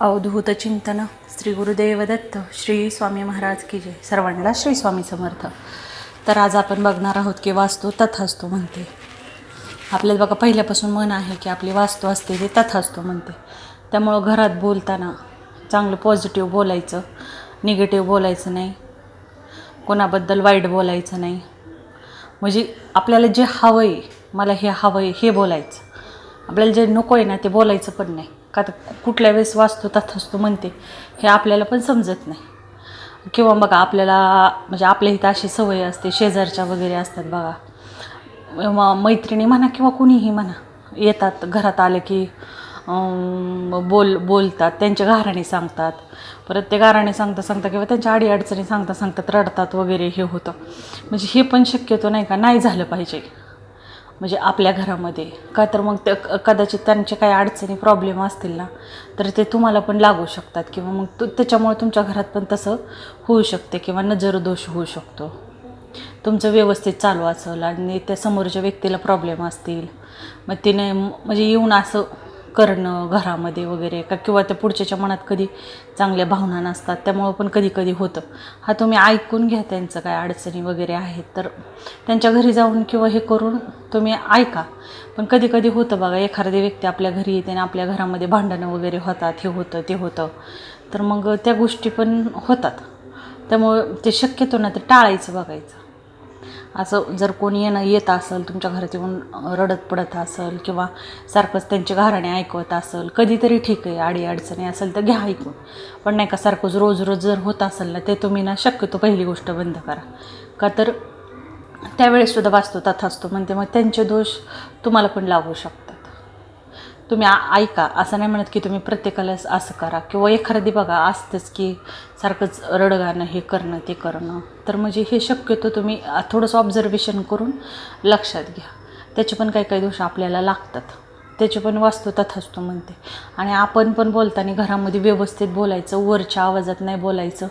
अवधूत चिंतन श्री गुरुदेव दत्त श्री स्वामी महाराज की जय. सर्वांना श्री स्वामी समर्थ. तर आज आपण बघणार आहोत की वास्तू तथास्तू म्हणते. आपल्याला बघा पहिल्यापासून मन आहे की आपली वास्तू असते ती तथास्तू म्हणते. त्यामुळं घरात बोलताना चांगलं पॉझिटिव्ह बोलायचं निगेटिव्ह बोलायचं नाही. कोणाबद्दल वाईट बोलायचं नाही. म्हणजे आपल्याला जे हवं आहे मला हे हवं आहे हे बोलायचं. आपल्याला जे नको आहे ना ते बोलायचं पण नाही. का तर कुठल्या वेळेस वाचतो तथास्तू म्हणते. हे आपल्याला पण समजत नाही. किंवा बघा आपल्याला म्हणजे आपल्या इथं अशी सवय असते शेजारच्या वगैरे असतात बघा. म- मैत्रिणी म्हणा किंवा कुणीही म्हणा येतात घरात आले की बोल बोलतात त्यांच्या गाराणे सांगतात. परत ते गाराणे सांगता सांगता किंवा त्यांच्या अडीअडचणी सांगता सांगतात रडतात वगैरे हे होतं. म्हणजे हे पण शक्यतो नाही का नाही झालं पाहिजे. म्हणजे आपल्या घरामध्ये. का तर मग त्या क- कदाचित त्यांचे काही अडचणी प्रॉब्लेम असतील ना तर ते तुम्हाला पण लागू शकतात किंवा मग तू त्याच्यामुळे तुमच्या घरात पण तसं होऊ शकते किंवा नजरदोष होऊ शकतो. तुमचं व्यवस्थित चालू असेल आणि त्या समोरच्या व्यक्तीला प्रॉब्लेम असतील मग तिने म्हणजे येऊन असं करणं घरामध्ये वगैरे का किंवा त्या पुढच्याच्या मनात कधी चांगल्या भावना नसतात त्यामुळं पण कधी कधी होतं. हा तुम्ही ऐकून घ्या त्यांचं काय अडचणी वगैरे आहेत तर त्यांच्या घरी जाऊन किंवा हे करून तुम्ही ऐका. पण कधी कधी होतं बघा एखादी व्यक्ती आपल्या घरी येते आणि आपल्या घरामध्ये भांडणं वगैरे होतात हे होतं ते होतं. तर मग त्या गोष्टी पण होतात. त्यामुळं ते शक्यतो ना ते टाळायचं बघायचं. असं जर कोणी येणं येत असेल तुमच्या घरात येऊन रडत पडत असेल किंवा सारखंच त्यांचे घराणे ऐकवत असेल कधीतरी ठीक आहे आडी अडचणी असेल तर घ्या ऐकून. पण नाही का सारखंच रोज रोज जर होत असेल ना ते तुम्ही ना शक्यतो पहिली गोष्ट बंद करा. का तर त्यावेळेससुद्धा वाचतो तथास्तू. म्हणते मग त्यांचे दोष तुम्हाला पण लागू शकतो तुम्ही ऐका असं नाही म्हणत की तुम्ही प्रत्येकालाच असं करा. किंवा एखादी बघा असतंच की सारखंच रडगाणं हे करणं ते करणं. तर म्हणजे हे शक्यतो तुम्ही थोडंसं ऑब्झर्वेशन करून लक्षात घ्या. त्याचे पण काही काही दोष आपल्याला लागतात. त्याची पण वास्तू तथास्तू म्हणते. आणि आपण पण बोलताना घरामध्ये व्यवस्थित बोलायचं वरच्या आवाजात नाही बोलायचं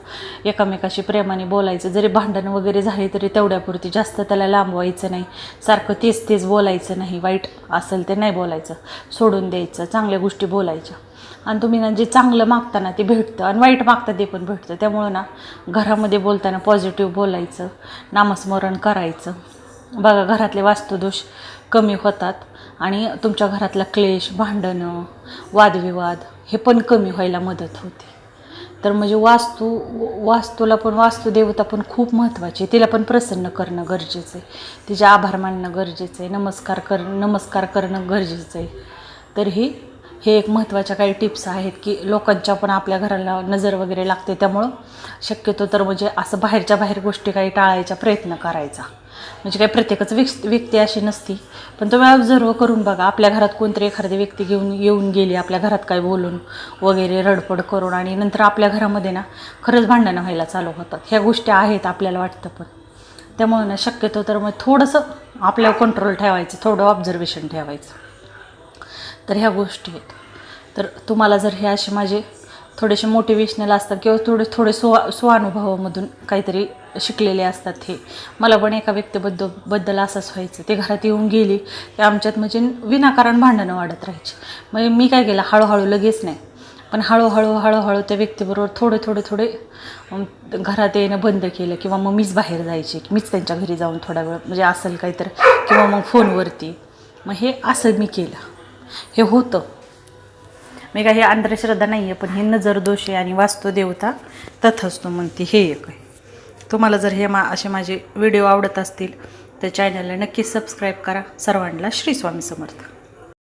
एकामेकाशी प्रेमाने बोलायचं. जरी भांडण वगैरे झाले तरी तेवढ्यापुरती जास्त त्याला लांबवायचं नाही. सारखं तेच तेच बोलायचं नाही वाईट असेल ते नाही बोलायचं. सोडून द्यायचं चांगल्या गोष्टी बोलायच्या. आणि तुम्ही ना जे चांगलं मागता ना ते भेटतं आणि वाईट मागता ते पण भेटतं. त्यामुळं ना घरामध्ये बोलताना पॉझिटिव्ह बोलायचं नामस्मरण करायचं. बघा घरातले वास्तुदोष कमी होतात आणि तुमच्या घरातला क्लेश भांडणं वादविवाद हे पण कमी व्हायला मदत होते. तर म्हणजे वास्तू वास्तूला पण वास्तुदेवता पण खूप महत्त्वाची आहे. तिला पण प्रसन्न करणं गरजेचं आहे. तिचे आभार मानणं गरजेचं आहे. नमस्कार कर नमस्कार करणं गरजेचं आहे. तर ही हे एक महत्त्वाच्या काही टिप्स आहेत की लोकांच्या पण आपल्या घराला नजर वगैरे लागते त्यामुळं शक्यतो तर म्हणजे असं बाहेरच्या बाहेर गोष्टी काही टाळायचा प्रयत्न करायचा. म्हणजे काही प्रत्येकच विक्स व्यक्ती अशी नसती. पण तुम्ही ऑब्झर्व करून बघा आपल्या घरात कोणतरी एखादी व्यक्ती घेऊन येऊन गेली आपल्या घरात काय बोलून वगैरे रडपड करून आणि नंतर आपल्या घरामध्ये ना खरंच भांडणं व्हायला चालू होतात. ह्या गोष्टी आहेत आपल्याला वाटतं पण. त्यामुळे ना शक्यतो तर मग थोडंसं आपल्यावर कंट्रोल ठेवायचं थोडं ऑब्झर्वेशन ठेवायचं. तर ह्या गोष्टी आहेत. तर तुम्हाला जर हे असे माझे थोडेसे मोटिवेशनल असतात किंवा थोडे थोडे स्व स्वानुभवामधून काहीतरी शिकलेले असतात हे. मला पण एका व्यक्तीबद्दल बद्दल असंच व्हायचं. ते घरात येऊन गेली की आमच्यात म्हणजे विनाकारण भांडणं वाढत राहायची. मग मी काय केलं हळूहळू लगेच नाही. पण हळूहळू हळूहळू त्या व्यक्तीबरोबर थोडे थोडे थोडे घरात येणं बंद केलं किंवा मग मीच बाहेर जायची की मीच त्यांच्या घरी जाऊन थोडा वेळ म्हणजे असेल काहीतरी किंवा मग फोनवरती. मग हे असं मी केलं. हे होतं. मी काही अंधश्रद्धा नाही आहे पण हे नजर दोष आहे आणि वास्तुदेवता तथास्तू म्हणते हे एक आहे. तुम्हाला जर हे मा असे माझे व्हिडिओ आवडत असतील तर चॅनलला नक्की सबस्क्राईब करा. सर्वांना श्री स्वामी समर्थ.